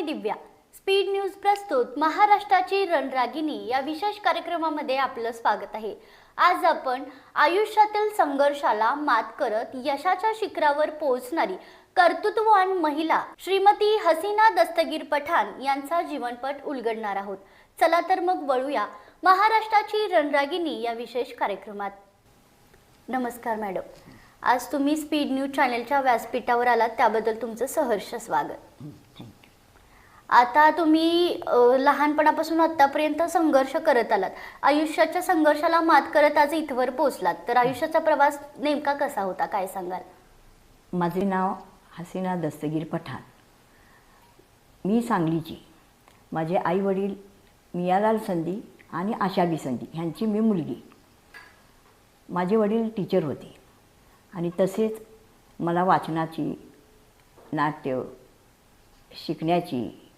मी दिव्या. Speed news प्रस्तुत महाराष्ट्राची रणरागिणी या विशेष कार्यक्रमामध्ये आपलं स्वागत आहे. आज आपण आयुष्यातील संघर्षाला मात करत यशाच्या शिखरावर पोहोचणारी कर्तृत्ववान महिला श्रीमती हसीना दस्तगीर पठाण यांचा जीवनपट उलगडणार आहोत. चला तर मग वळूया महाराष्ट्राची रणरागिणी या विशेष कार्यक्रमात. नमस्कार मॅडम. आज तुम्ही स्पीड न्यूज चॅनलच्या व्यासपीठावर आलात त्याबद्दल तुमचं सहर्ष स्वागत. आता तुम्ही लहानपणापासून आतापर्यंत संघर्ष करत आलात. आयुष्याच्या संघर्षाला मात करत आज इथवर पोहोचलात. तर आयुष्याचा प्रवास नेमका कसा होता? काय सांगाल? माझे नाव हसीना दस्तगीर पठाण. मी सांगलीची. माझे आई वडील मियालाल संधी आणि आशाबी संधी ह्यांची मी मुलगी. माझे वडील टीचर होते. आणि तसेच मला वाचनाची नाट्य शिकण्याची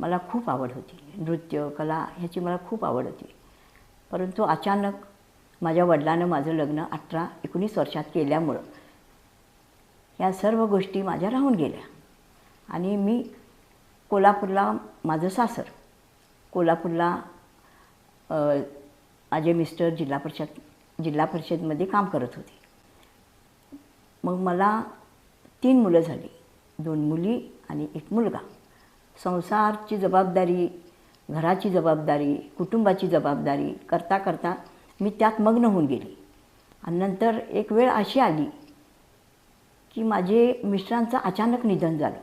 मला खूप आवड होती. नृत्य कला ह्याची मला खूप आवड होती. परंतु अचानक माझ्या वडिलानं माझं लग्न अठरा एकोणीस वर्षात केल्यामुळं या सर्व गोष्टी माझ्या राहून गेल्या. आणि मी कोल्हापूरला माझं सासर कोल्हापूरला माझे मिस्टर जिल्हा परिषद जिल्हा परिषदमध्ये काम करत होते. मग मला तीन मुलं झाली. दोन मुली आणि एक मुलगा. संसारची जबाबदारी घराची जबाबदारी कुटुंबाची जबाबदारी करता करता मी त्यात मग्न होऊन गेली. आणि नंतर एक वेळ अशी आली की माझे मिस्टरांचं अचानक निधन झालं.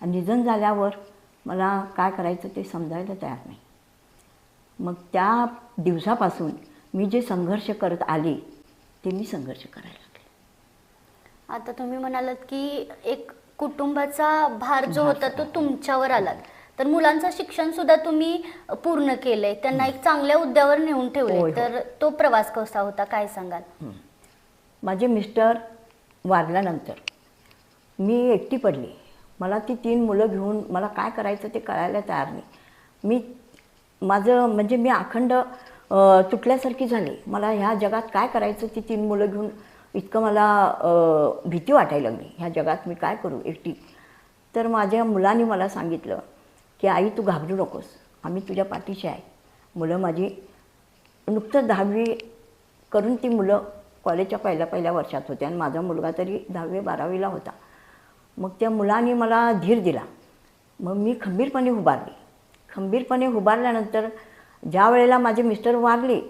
आणि निधन झाल्यावर मला काय करायचं ते समजायला तयार नाही. मग त्या दिवसापासून मी जे संघर्ष करत आले ते मी संघर्ष करायला लागले. आता तुम्ही म्हणालात की एक कुटुंबाचा भार जो होता तो तुमच्यावर आलात तर मुलांचं शिक्षण सुद्धा तुम्ही पूर्ण केलंय. त्यांना एक चांगल्या हुद्द्यावर नेऊन ठेवले. तर तो प्रवास कसा होता? काय सांगाल? माझे मिस्टर वारल्यानंतर मी एकटी पडली. मला ती तीन मुलं घेऊन मला काय करायचं ते कळायला तयार नाही. मी माझं म्हणजे मी अखंड तुटल्यासारखी झाली. मला ह्या जगात काय करायचं ती तीन मुलं घेऊन इतकं मला भीती वाटायला लागली. ह्या जगात मी काय करू एकटी? तर माझ्या मुलांनी मला सांगितलं की आई तू घाबरू नकोस. आम्ही तुझ्या पाठीशी आहे. मुलं माझी नुकतं दहावी करून ती मुलं कॉलेजच्या पहिल्या पहिल्या वर्षात होते आणि माझा मुलगा तरी दहावी बारावीला होता. मग त्या मुलांनी मला धीर दिला. मग मी खंबीरपणे उभारली. खंबीरपणे उभारल्यानंतर ज्या वेळेला माझे मिस्टर वारले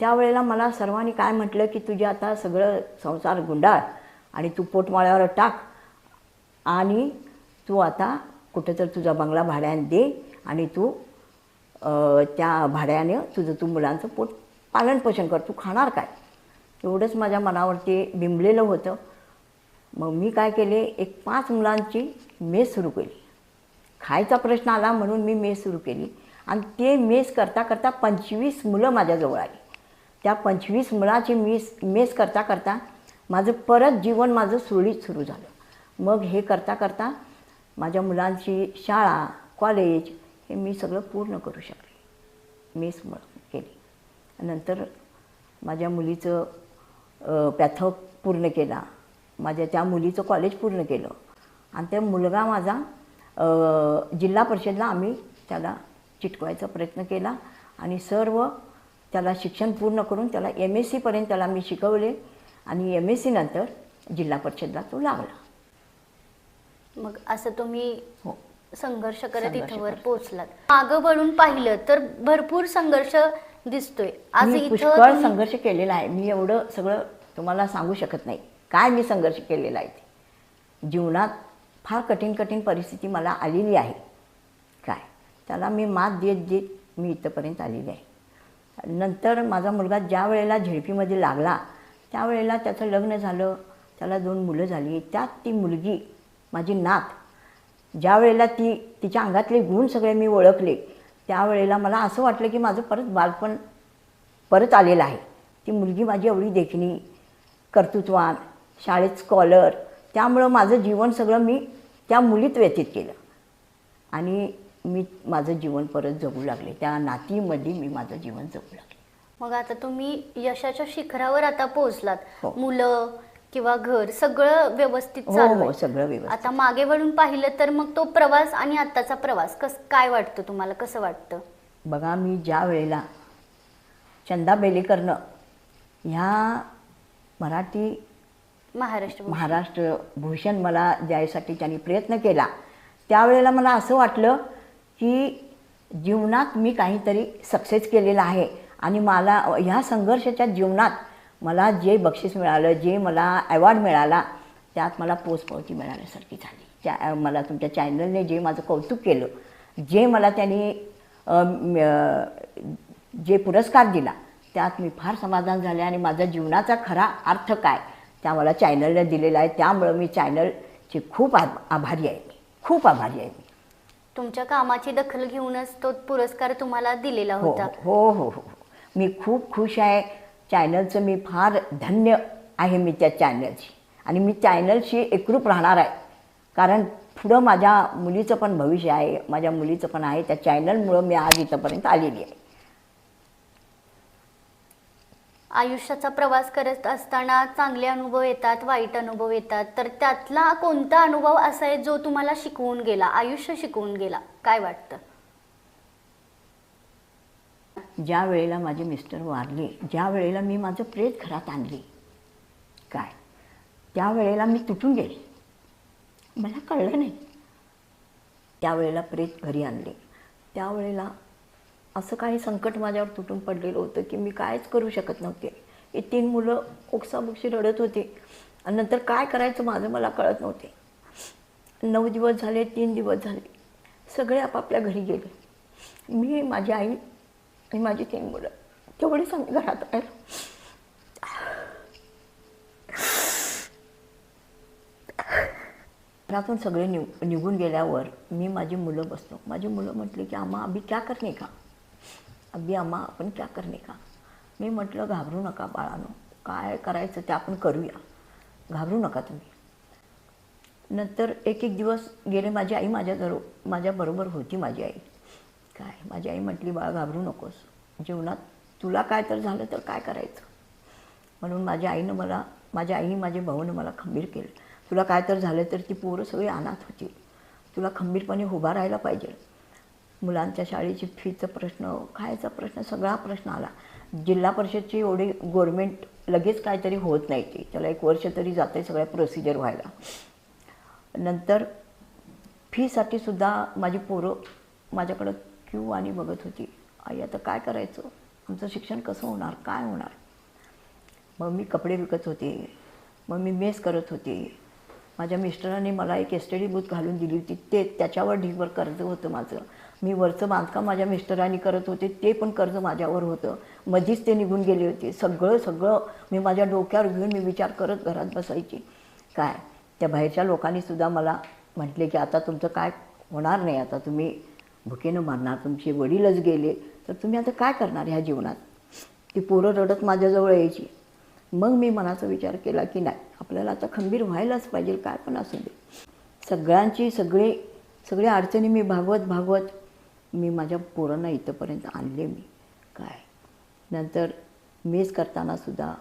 त्यावेळेला मला सर्वांनी काय म्हटलं की तुझे आता सगळं संसार गुंडाळ आणि तू पोटमाळ्यावर टाक आणि तू आता कुठंतरी तुझा बंगला भाड्याने दे आणि तू त्या भाड्याने तुझं तू मुलांचं पोट पालनपोषण कर. तू खाणार काय? एवढंच माझ्या मनावरती बिंबलेलं होतं. मग मी काय केले? एक पाच मुलांची मेस सुरू केली. खायचा प्रश्न आला म्हणून मी मेस सुरू केली. आणि ते मेस करता करता पंचवीस मुलं माझ्याजवळ आली. त्या पंचवीस मुलाची मीस मेस करता करता माझं परत जीवन माझं सुरळीत सुरू झालं. मग हे करता करता माझ्या मुलांची शाळा कॉलेज हे मी सगळं पूर्ण करू शकले. मेस म केली. नंतर माझ्या मुलीचं पॅथ पूर्ण केला. माझ्या त्या मुलीचं कॉलेज पूर्ण केलं. आणि त्या मुलगा माझा जिल्हा परिषदला आम्ही त्याला चिटकवायचा प्रयत्न केला. आणि सर्व त्याला शिक्षण पूर्ण करून त्याला एम एस सीपर्यंत त्याला मी शिकवले. आणि एम एस सीनंतर जिल्हा परिषदला तो लागला. मग असं तुम्ही हो. संघर्ष करत इथवर. पोहोचलात. मागं वळून पाहिलं तर भरपूर संघर्ष दिसतोय. आज पुष्कळ संघर्ष केलेला आहे. मी एवढं सगळं तुम्हाला सांगू शकत नाही. काय मी संघर्ष केलेला आहे ते? जीवनात फार कठीण कठीण परिस्थिती मला आलेली आहे. काय? त्याला मी मात देत देत मी इथंपर्यंत आलेली आहे. नंतर माझा मुलगा ज्या वेळेला झेडपीमध्ये लागला त्यावेळेला त्याचं लग्न झालं त्याला दोन मुलं झाली. त्यात ती मुलगी माझी नात ज्या वेळेला ती तिच्या अंगातले गुण सगळे मी ओळखले त्यावेळेला मला असं वाटलं की माझं परत बालपण परत आलेलं आहे. ती मुलगी माझी एवढी देखणी कर्तृत्वान शाळेत स्कॉलर त्यामुळं माझं जीवन सगळं मी त्या मुलीत व्यतीत केलं. आणि मी माझं जीवन परत जगू लागले. त्या नातीमध्ये मी माझं जीवन जगू लागले. मग आता तुम्ही यशाच्या शिखरावर आता पोहोचलात. हो. मुलं किंवा घर सगळं व्यवस्थित हो चालू हो आहे. सगळं व्यवस्थित. आता मागे वळून पाहिलं तर मग तो प्रवास आणि आत्ताचा प्रवास कस काय वाटतं तुम्हाला? कसं वाटतं? बघा मी ज्या वेळेला चंदा बेलेकरनं ह्या मराठी महाराष्ट्र. महाराष्ट्र भूषण मला द्यायसाठी त्यांनी प्रयत्न केला त्यावेळेला मला असं वाटलं की जीवनात मी काहीतरी सक्सेस केलेलं आहे. आणि मला ह्या संघर्षाच्या जीवनात मला जे बक्षीस मिळालं जे मला अवॉर्ड मिळाला त्यात मला पोचपावती मिळाल्यासारखी झाली. त्या मला तुमच्या चॅनलने जे माझं कौतुक केलं जे मला त्यांनी जे पुरस्कार दिला त्यात मी फार समाधान झाले आणि माझा जीवनाचा खरा अर्थ काय त्या मला चॅनलने दिलेला आहे. त्यामुळं मी चॅनलची खूप आभ आभारी आहे मी. खूप आभारी आहे मी. तुमच्या कामाची दखल घेऊनच तो पुरस्कार तुम्हाला दिलेला हो होता. हो हो हो. मी खूप खुश आहे. चॅनलचं मी फार धन्य आहे मी त्या चॅनलची आणि मी चॅनलशी एकरूप राहणार आहे. कारण पुढं माझ्या मुलीचं पण भविष्य आहे माझ्या मुलीचं पण आहे. त्या चॅनलमुळं मी आज इथंपर्यंत आलेली आहे. आयुष्याचा प्रवास करत असताना चांगले अनुभव येतात वाईट अनुभव येतात. तर त्यातला कोणता अनुभव असा आहे जो तुम्हाला शिकवून गेला आयुष्य शिकवून गेला? काय वाटतं? ज्या वेळेला माझे मिस्टर वारले ज्या वेळेला मी माझं प्रेत घरात आणली काय? त्यावेळेला मी तुटून गेले. मला कळलं नाही. त्यावेळेला प्रेत घरी आणले. त्यावेळेला असं काही संकट माझ्यावर तुटून पडलेलं होतं की मी कायच करू शकत नव्हते. हे तीन मुलं ओक्साबोक्शी रडत होते. आणि नंतर काय करायचं माझं मला कळत नव्हते. नऊ दिवस झाले तीन दिवस झाले. सगळे आपापल्या घरी गेले. मी माझी आई आणि माझी तीन मुलं तेवढीच आम्ही घरात राहिलो. घरातून सगळे निव निघून गेल्यावर मी माझी मुलं बसलो. माझी मुलं म्हटली की आम्हा आम्ही क्या करणे का? अभी आम्हा आपण क्या करणे का? मी म्हटलं घाबरू नका बाळानो. काय करायचं ते आपण करूया. घाबरू नका तुम्ही. नंतर एक एक दिवस गेले माझी आई माझ्या जरो माझ्याबरोबर होती माझी आई. काय? माझी आई म्हटली बाळा घाबरू नकोस. जीवनात तुला काय तर झालं तर काय करायचं? म्हणून माझ्या आईनं मला माझ्या आईने माझ्या भाऊनं मला खंबीर केलं. तुला काय तर झालं तर ती पोरं सगळी अनाथ होती तुला खंबीरपणे उभा राहायला पाहिजे. मुलांच्या शाळेची फीचा प्रश्न खायचा प्रश्न सगळा प्रश्न आला. जिल्हा परिषदची एवढी गव्हर्मेंट लगेच काहीतरी होत नाही ते. त्याला एक वर्ष तरी जाते सगळ्या प्रोसिजर व्हायला. नंतर फीसाठी सुद्धा माझी पोरं माझ्याकडं क्यू आणि बघत होती. आई आता काय करायचं? आमचं शिक्षण कसं होणार? काय होणार? मग मी कपडे विकत होते. मग मी मेस करत होते. माझ्या मिस्टरांनी मला एक एस टी डी बूथ घालून दिली होती. ते त्याच्यावर ढीगभर कर्ज होतं माझं. मी वरचं बांधकाम माझ्या मिस्टरांनी करत होते ते पण कर्ज माझ्यावर होतं. मधीच ते निघून गेले होते. सगळं सगळं मी माझ्या डोक्यावर घेऊन मी विचार करत घरात बसायची. काय? त्या बाहेरच्या लोकांनीसुद्धा मला म्हटले की आता तुमचं काय होणार नाही? आता तुम्ही भुकेनं मारणार. तुमचे वडीलच गेले. तर तुम्ही आता काय करणार ह्या जीवनात? ती पोरं रडत माझ्याजवळ यायची. मग मी मनाचा विचार केला की नाही आपल्याला आता खंबीर व्हायलाच पाहिजे. काय पण असू दे. सगळ्यांची सगळे सगळ्या अडचणी मी भागवत भागवत मी माझ्या पोरांना इथंपर्यंत आणले मी. काय? नंतर मेस करताना सुद्धा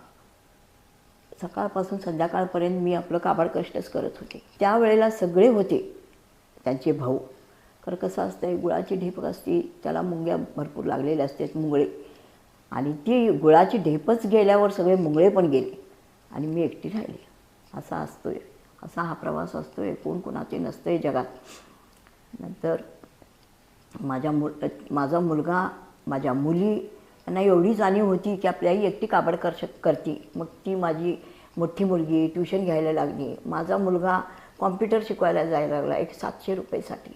सकाळपासून संध्याकाळपर्यंत मी आपलं काबाड कष्टच करत होते. त्यावेळेला सगळे होते त्यांचे भाऊ. खरं कसं असतं गुळाची ढेपक असते त्याला मुंग्या भरपूर लागलेल्या असतात मुंगळे. आणि ती गुळाची ढेपच गेल्यावर सगळे मुंगळे पण गेले. आणि मी एकटी राहिली. असा असतोय. असा हा प्रवास असतोय. कोण कोणाचे नसतंय जगात. नंतर माझ्या मुल माझा मुलगा माझ्या मुली यांना एवढी जाणीव होती की आपल्याही एकटी काबड कर शक करते. मग ती माझी मोठी मुलगी ट्युशन घ्यायला लागली. माझा मुलगा कॉम्प्युटर शिकवायला जायला लागला एक सातशे रुपयेसाठी.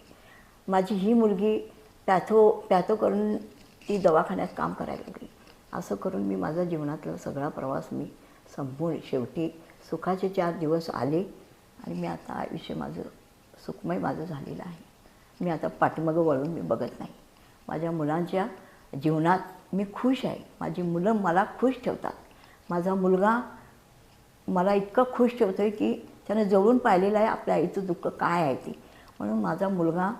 माझी ही मुलगी पॅथो पॅथो करून ती दवाखान्यात काम करायला लागली. असं करून मी माझा जीवनातला सगळा प्रवास मी संपूर्ण शेवटी सुखाचे चार दिवस आले आणि मी आता आयुष्य माझं सुखमय माझं झालेलं आहे. मी आता पाठीमागं वळून मी बघत नाही. माझ्या मुलांच्या जीवनात मी खुश आहे. माझी मुलं मला खुश ठेवतात. माझा मुलगा मला इतकं खुश ठेवतो आहे की त्यानं जवळून पाहिलेलं आहे आपल्या आईचं दुःख काय आहे ते. म्हणून माझा मुलगा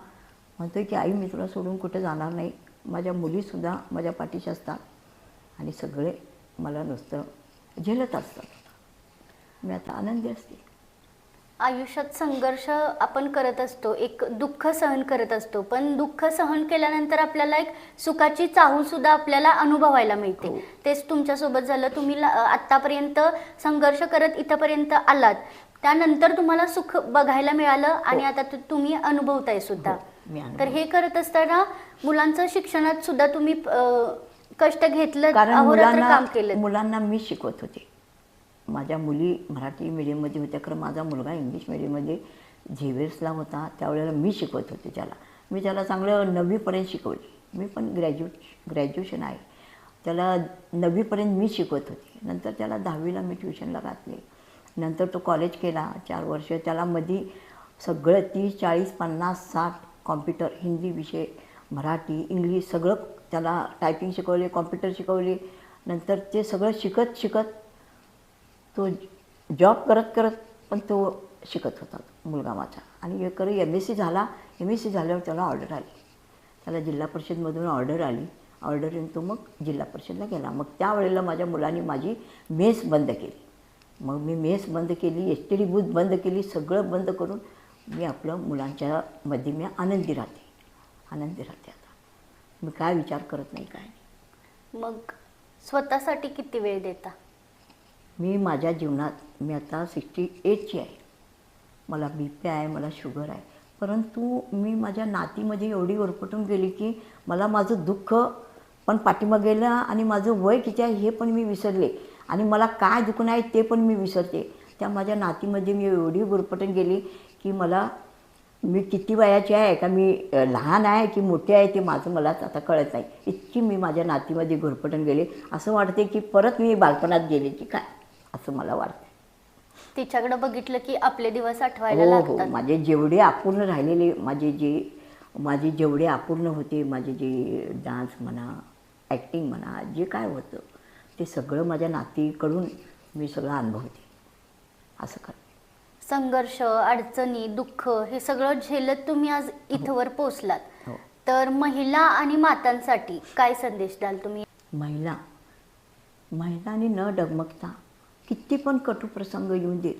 म्हणतो की आई मी तुला सोडून कुठे जाणार नाही. माझ्या मुलीसुद्धा माझ्या पाठीशी असतात आणि सगळे मला नुसतं झेलत असतात. मी आता आनंदी असते. आयुष्यात संघर्ष आपण करत असतो एक दुःख सहन करत असतो. पण दुःख सहन केल्यानंतर आपल्याला एक सुखाची चाहूल सुद्धा आपल्याला अनुभवायला मिळते. हो. तेच तुमच्यासोबत झालं. तुम्ही आतापर्यंत संघर्ष करत इथपर्यंत आलात. त्यानंतर तुम्हाला सुख बघायला मिळालं आणि आता तुम्ही अनुभवताय सुद्धा. हो, तर हे करत असताना मुलांचं शिक्षणात सुद्धा तुम्ही कष्ट घेतलं काम केलं मुलांना मी शिकवत होते. माझ्या मुली मराठी मीडियममध्ये होत्या. खरं माझा मुलगा इंग्लिश मीडियममध्ये झेवियर्सला होता. त्यावेळेला मी शिकवत होते त्याला. मी त्याला चांगलं नववीपर्यंत शिकवली. मी पण ग्रॅज्युएट ग्रॅज्युएशन आहे. त्याला नववीपर्यंत मी शिकवत होते. नंतर त्याला दहावीला मी ट्युशनला घातले. नंतर तो कॉलेज केला. चार वर्ष त्याला मधी सगळं तीस चाळीस पन्नास साठ कॉम्प्युटर हिंदी विषय मराठी इंग्लिश सगळं त्याला टायपिंग शिकवले कॉम्प्युटर शिकवले. नंतर ते सगळं शिकत शिकत तो जॉब करत करत पण तो शिकत होता मुलगा माझा. आणि करू एम एस सी झाला. एम एस सी झाल्यावर त्याला ऑर्डर आली. त्याला जिल्हा परिषदमधून ऑर्डर आली. ऑर्डर येऊन तो मग जिल्हा परिषदला गेला. मग त्यावेळेला माझ्या मुलांनी माझी मेस बंद केली. मग मी मेस बंद केली एस टी डी बूथ बंद केली सगळं बंद करून मी आपलं मुलांच्या मध्ये मी आनंदी राहते. आनंदी राहते आता. मी काय विचार करत नाही काय मग स्वतःसाठी किती वेळ देता? मी माझ्या जीवनात मी आता सिक्स्टी एटची आहे. मला बी पी आहे मला शुगर आहे. परंतु मी माझ्या नातीमध्ये एवढी ओरपटून गेली की मला माझं दुःख पण पाठीमागेला आणि माझं वय किती आहे हे पण मी विसरले. आणि मला काय दुखणं आहे ते पण मी विसरते. त्या माझ्या नातीमध्ये मी एवढी गुरपटून गेली की मला मी किती वयाची आहे का मी लहान आहे की मोठी आहे ते माझं मलाच आता कळत नाही. इतकी मी माझ्या नातीमध्ये घुरपटून गेले. असं वाटते की परत मी बालपणात गेले की काय? असं मला वाटतं तिच्याकडे बघितलं की आपले दिवस आठवायला हो हो लागतात. माझे जेवढे अपूर्ण राहिलेले माझे जे माझे जेवढे अपूर्ण होते माझे जे डान्स म्हणा ॲक्टिंग म्हणा जे काय होतं ते सगळं माझ्या नातीकडून मी सगळं अनुभवते. असं कर संघर्ष अडचणी दुःख हे सगळं झेलत तुम्ही आज इथवर पोचलात हो. तर महिला आणि मातांसाठी काय संदेश द्याल तुम्ही? महिला. महिलांनी न डगमगता किती पण कटू प्रसंग येऊन देत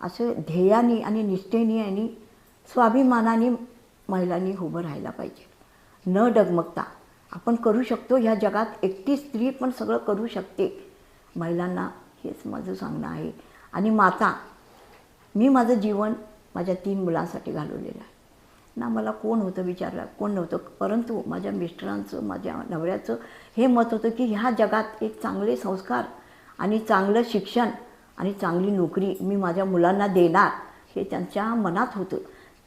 असं ध्येयाने आणि निष्ठेने आणि स्वाभिमानाने महिलांनी उभं राहायला पाहिजे. न डगमगता. आपण करू शकतो ह्या जगात एकटी स्त्री पण सगळं करू शकते. महिलांना हेच माझं सांगणं आहे. आणि माता मी माझं जीवन माझ्या तीन मुलांसाठी घालवलेलं आहे. ना मला कोण होतं विचारलं कोण नव्हतं. परंतु माझ्या मिस्टरांचं माझ्या नवऱ्याचं हे मत होतं की ह्या जगात एक चांगले संस्कार आणि चांगलं शिक्षण आणि चांगली नोकरी मी माझ्या मुलांना देणार हे त्यांच्या मनात होतं.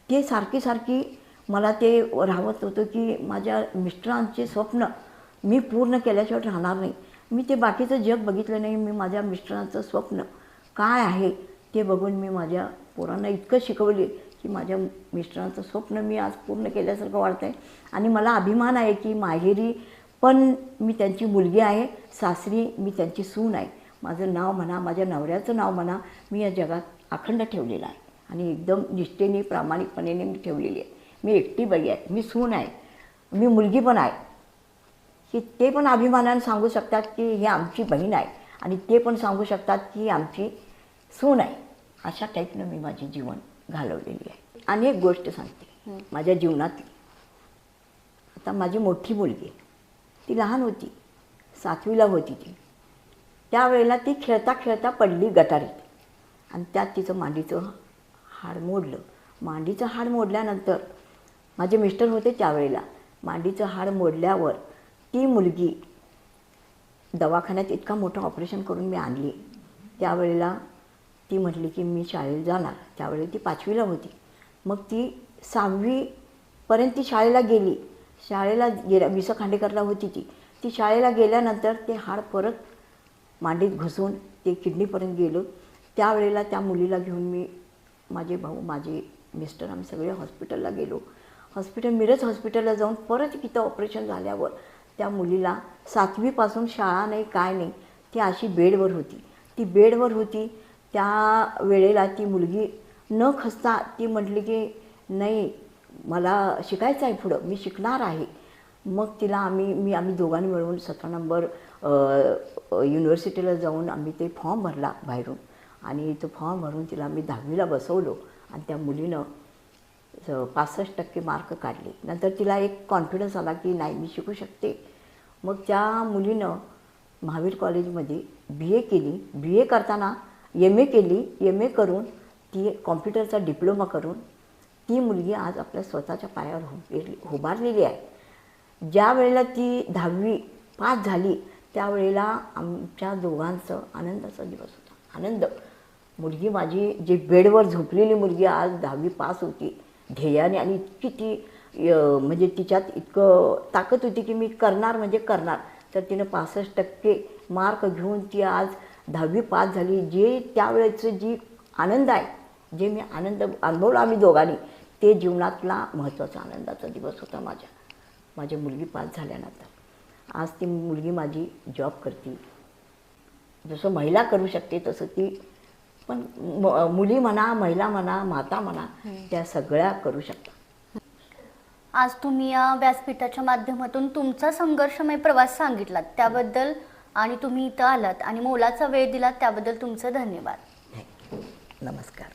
ते सारखी सारखी मला ते राहत होतं की माझ्या मिस्टरांचे स्वप्न मी पूर्ण केल्याशिवाय राहणार नाही. मी ते बाकीचं जग बघितलं नाही. मी माझ्या मिस्टरांचं स्वप्न काय आहे ते बघून मी माझ्या पोरांना इतकं शिकवले की माझ्या मिस्टरांचं स्वप्न मी आज पूर्ण केल्यासारखं वाटतं आहे आणि मला अभिमान आहे की माहेरी पण मी त्यांची मुलगी आहे सासरी मी त्यांची सून आहे. माझं नाव म्हणा माझ्या नवऱ्याचं नाव म्हणा मी या जगात अखंड ठेवलेलं आहे. आणि एकदम निष्ठेने प्रामाणिकपणे मी ठेवलेली आहे. मी एकटी बाई आहे मी सून आहे मी मुलगी पण आहे. की ते पण अभिमानाने सांगू शकतात की ही आमची बहीण आहे. आणि ते पण सांगू शकतात की आमची सून आहे. अशा टाईपनं मी माझे जीवन घालवलेली आहे. आणि एक गोष्ट सांगते. माझ्या जीवनातली. आता माझी मोठी मुलगी. ती लहान होती. सातवीला होती ती. त्यावेळेला ती खेळता खेळता पडली गटारीत. आणि त्यात तिचं मांडीचं हाड मोडलं. मांडीचं हाड मोडल्यानंतर माझे मिस्टर होते त्यावेळेला. मांडीचं हाड मोडल्यावर ती मुलगी दवाखान्यात इतका मोठं ऑपरेशन करून मी आणली. त्यावेळेला ती म्हटली की मी शाळेला जाणार. त्यावेळी ती पाचवीला होती. मग ती सहावीपर्यंत ती शाळेला गेली. शाळेला गेल्या विस खांडेकरला होती ती. ती शाळेला गेल्यानंतर ते हाड परत मांडीत घुसून ते किडनीपर्यंत गेलो. त्यावेळेला त्या मुलीला घेऊन मी माझे भाऊ माझे मिस्टर आम्ही सगळे हॉस्पिटलला गेलो. हॉस्पिटल मिरज हॉस्पिटलला जाऊन परत तिथं ऑपरेशन झाल्यावर त्या मुलीला सातवीपासून शाळा नाही काय नाही ती अशी बेडवर होती. ती बेडवर होती. त्या वेळेला ती मुलगी न खसता ती म्हटली की नाही मला शिकायचं आहे पुढं मी शिकणार आहे. मग तिला आम्ही मी आम्ही दोघांनी मिळून सतरा नंबर युनिव्हर्सिटीला जाऊन आम्ही ते फॉर्म भरला बाहेरून. आणि तो फॉर्म भरून तिला आम्ही दहावीला बसवलो. आणि त्या मुलीनं पासष्ट टक्के मार्क काढले. नंतर तिला एक कॉन्फिडन्स आला की नाही मी शिकू शकते. मग त्या मुलीनं महावीर कॉलेजमध्ये बी ए केली. बी ए करताना एम ए केली. एम ए करून ती कॉम्प्युटरचा डिप्लोमा करून ती मुलगी आज आपल्या स्वतःच्या पायावर उभी उभारलेली आहे. ज्या वेळेला ती दहावी पास झाली त्यावेळेला आमच्या दोघांचं आनंदाचा दिवस होता. आनंद. मुलगी माझी जी बेडवर झोपलेली मुलगी आज दहावी पास होती ध्येयाने आणि इतकी ती म्हणजे तिच्यात इतकं ताकद होती की मी करणार म्हणजे करणार. तर तिनं पासष्ट टक्के मार्क घेऊन ती आज दहावी पास झाली. जे त्यावेळेचं जी आनंद आहे जे मी आनंद अनुभवला आम्ही दोघांनी ते जीवनातला महत्त्वाचा आनंदाचा दिवस होता माझ्या. माझी मुलगी पास झाल्यानंतर. आज ती मुलगी माझी जॉब करते. जसं महिला करू शकते तसं ती पण मुली म्हणा महिला म्हणा माता म्हणा त्या सगळ्या करू शकतात. आज तुम्ही या व्यासपीठाच्या माध्यमातून तुमचा संघर्षमय प्रवास सांगितलात त्याबद्दल आणि तुम्ही इथं आलात आणि मोलाचा वेळ दिलात त्याबद्दल तुमचं धन्यवाद. नमस्कार.